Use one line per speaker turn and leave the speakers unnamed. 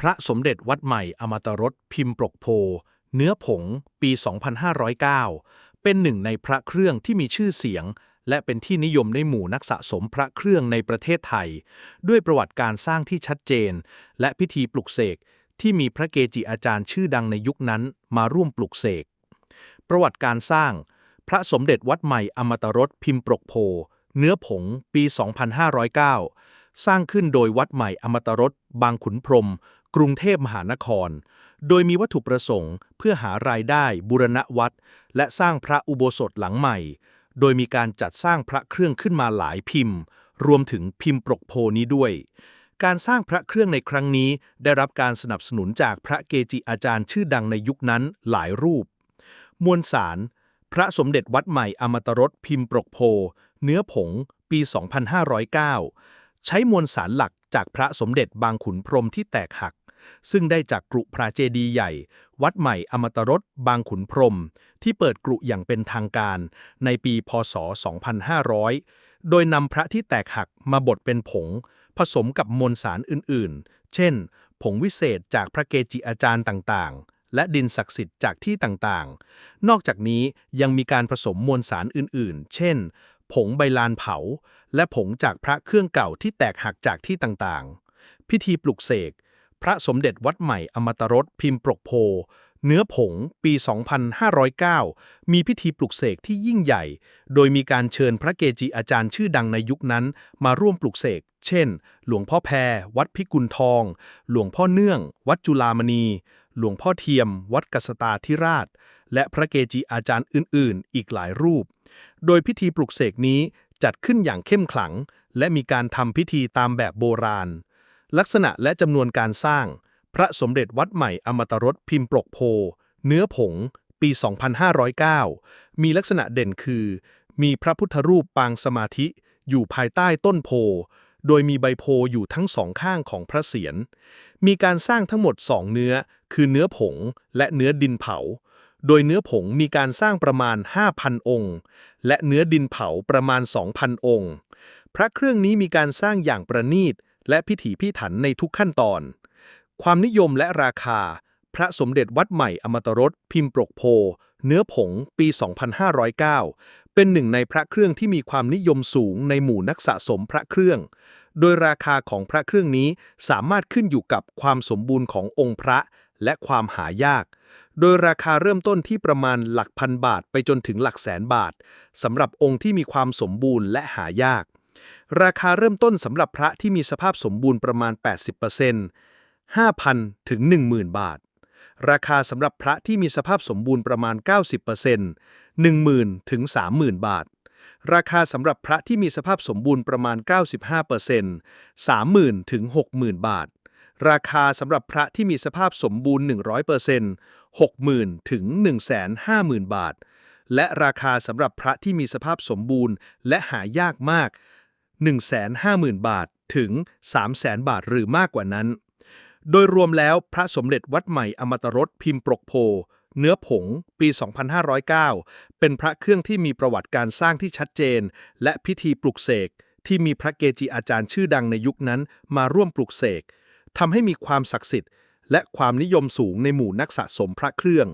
พระสมเด็จวัดใหม่อมตรสพิมพ์ปรกโพ เนื้อผง ปี 2509 เป็นหนึ่งในพระเครื่องที่มีชื่อเสียง และเป็นที่นิยมในหมู่นักสะสมพระเครื่องในประเทศไทย ด้วยประวัติการสร้างที่ชัดเจน และพิธีปลุกเสกที่มีพระเกจิอาจารย์ชื่อดังในยุคนั้นมาร่วมปลุกเสก ประวัติการสร้าง พระสมเด็จวัดใหม่อมตรสพิมพ์ปรกโพ เนื้อผง ปี 2509 สร้างขึ้นโดยวัดใหม่อมตรสบางขุนพรม กรุงเทพมหานคร โดยมีวัตถุประสงค์ เพื่อหารายได้บูรณะวัด และสร้างพระอุโบสถหลังใหม่ โดยมีการจัดสร้างพระเครื่องขึ้นมาหลายพิมพ์ รวมถึงพิมพ์ปรกโพนี้ด้วย การสร้างพระเครื่องในครั้งนี้ ได้รับการสนับสนุนจากพระเกจิอาจารย์ชื่อดังในยุคนั้นหลายรูป มวลสาร พระสมเด็จวัดใหม่อมตรสพิมพ์ปรกโพเนื้อผง ปี 2509 ใช้มวลสารหลักจากพระสมเด็จบางขุนพรมที่แตกหัก ซึ่งได้จากกรุพระเจดีย์ใหญ่ วัดใหม่อมตรสบางขุนพรม ที่เปิดกรุอย่างเป็นทางการ ในปีพศ 2500 โดยนำพระที่แตกหักมาบดเป็นผง ผสมกับมวลสารอื่นๆ เช่น ผงวิเศษจากพระเกจิอาจารย์ต่างๆและดินศักดิ์สิทธิ์จากที่ต่างๆ นอกจากนี้ยังมีการผสมมวลสารอื่นๆ เช่น ผงใบลานเผา และผงจากพระเครื่องเก่าที่แตกหักจากที่ต่างๆ พิธีปลุกเสก พระสมเด็จวัดใหม่อมตรสพิมพ์ปรกโพ เนื้อผงปี 2509 มีพิธีปลุกเสกที่ยิ่งใหญ่ โดยมีการเชิญพระเกจิอาจารย์ชื่อดังในยุคนั้น มาร่วมปลุกเสก เช่น หลวงพ่อแพร วัดพิกุลทอง หลวงพ่อเนื่อง วัดจุฬามณี หลวงพ่อเทียม วัดกษตาธิราช และพระเกจิอาจารย์อื่น ๆ อีกหลายรูป โดยพิธีปลุกเสกนี้จัดขึ้นอย่างเข้มขลัง และมีการทำพิธีตามแบบโบราณ ลักษณะและจำนวนการสร้าง พระสมเด็จวัดใหม่อมตรสพิมพ์ปรกโพ เนื้อผง ปี 2509 มีลักษณะเด่นคือ มีพระพุทธรูปปางสมาธิ อยู่ภายใต้ต้นโพ โดยมีใบโพอยู่ทั้งสองข้างของพระเศียร มีการสร้างทั้งหมด2เนื้อ คือเนื้อผงและเนื้อดินเผา โดยเนื้อผงมีการสร้างประมาณ 5,000 องค์ และเนื้อดินเผาประมาณ 2,000 องค์ พระเครื่องนี้มีการสร้างอย่างประณีต และพิถีพิถันในทุกขั้นตอน ความนิยมและราคา พระสมเด็จวัดใหม่อมตรสพิมพ์ปรกโพ เนื้อผงปี 2509 เป็นหนึ่งในพระเครื่องที่มีความนิยมสูงในหมู่นักสะสมพระเครื่อง โดยราคาของพระเครื่องนี้สามารถขึ้นอยู่กับความสมบูรณ์ขององค์พระและความหายาก โดยราคาเริ่มต้นที่ประมาณหลักพันบาทไปจนถึงหลักแสนบาทสำหรับองค์ที่มีความสมบูรณ์และหายาก ราคาเริ่มต้นสำหรับพระที่มีสภาพสมบูรณ์ประมาณ 80% 5,000 ถึง 10,000 บาท ราคาสำหรับพระที่มีสภาพสมบูรณ์ประมาณ 90% 10,000 ถึง 30,000 บาท ราคาสำหรับพระที่มีสภาพสมบูรณ์ประมาณ 95% 30,000 ถึง 60,000 บาท ราคาสำหรับพระที่มีสภาพสมบูรณ์ 100% 60,000 ถึง 150,000 บาท และราคาสำหรับพระที่มีสภาพสมบูรณ์ และหายากมาก 150,000 บาทถึง 300,000 บาทหรือมากกว่านั้น โดยรวมแล้วพระสมเด็จวัดใหม่อมตรสพิมพ์ปรกโพ เนื้อผง ปี 2509 เป็นพระเครื่องที่มีประวัติการสร้างที่ชัดเจน และพิธีปลุกเสกที่มีพระเกจิอาจารย์ชื่อดังในยุคนั้นมาร่วมปลุกเสกทำให้มีความศักดิ์สิทธิ์ และความนิยมสูงในหมู่นักสะสมพระเครื่อง